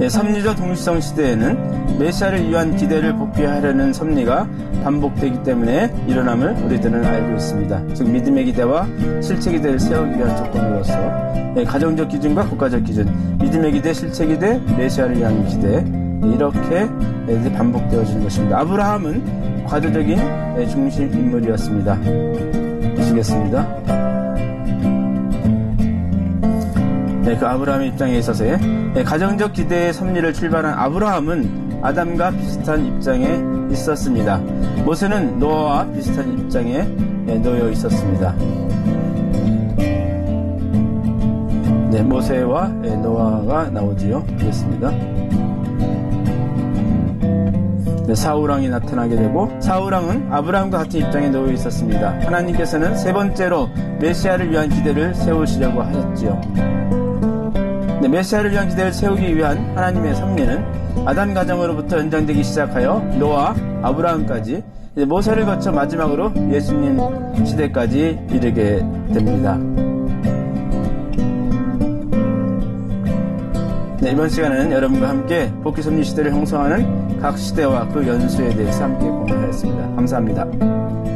예, 섭리적 동시성 시대에는 메시아를 위한 기대를 복귀하려는 섭리가 반복되기 때문에 일어남을 우리들은 알고 있습니다. 즉 믿음의 기대와 실체 기대를 세우기 위한 조건으로서 예, 가정적 기준과 국가적 기준, 믿음의 기대, 실체 기대, 메시아를 위한 기대 예, 이렇게 예, 반복되어지는 것입니다. 아브라함은 과도적인 예, 중심 인물이었습니다. 보시겠습니다. 그 아브라함의 입장에 있어서의 네, 가정적 기대의 섭리를 출발한 아브라함은 아담과 비슷한 입장에 있었습니다. 모세는 노아와 비슷한 입장에 네, 놓여 있었습니다. 네, 모세와 네, 노아가 나오지요. 그렇습니다. 네, 사우랑이 나타나게 되고 사우랑은 아브라함과 같은 입장에 놓여 있었습니다. 하나님께서는 세 번째로 메시아를 위한 기대를 세우시려고 하셨지요. 네, 메시아를 위한 기대를 세우기 위한 하나님의 섭리는 아담 가정으로부터 연장되기 시작하여 노아, 아브라함까지 모세를 거쳐 마지막으로 예수님 시대까지 이르게 됩니다. 네, 이번 시간에는 여러분과 함께 복귀 섭리 시대를 형성하는 각 시대와 그 연수에 대해서 함께 공유하였습니다. 감사합니다.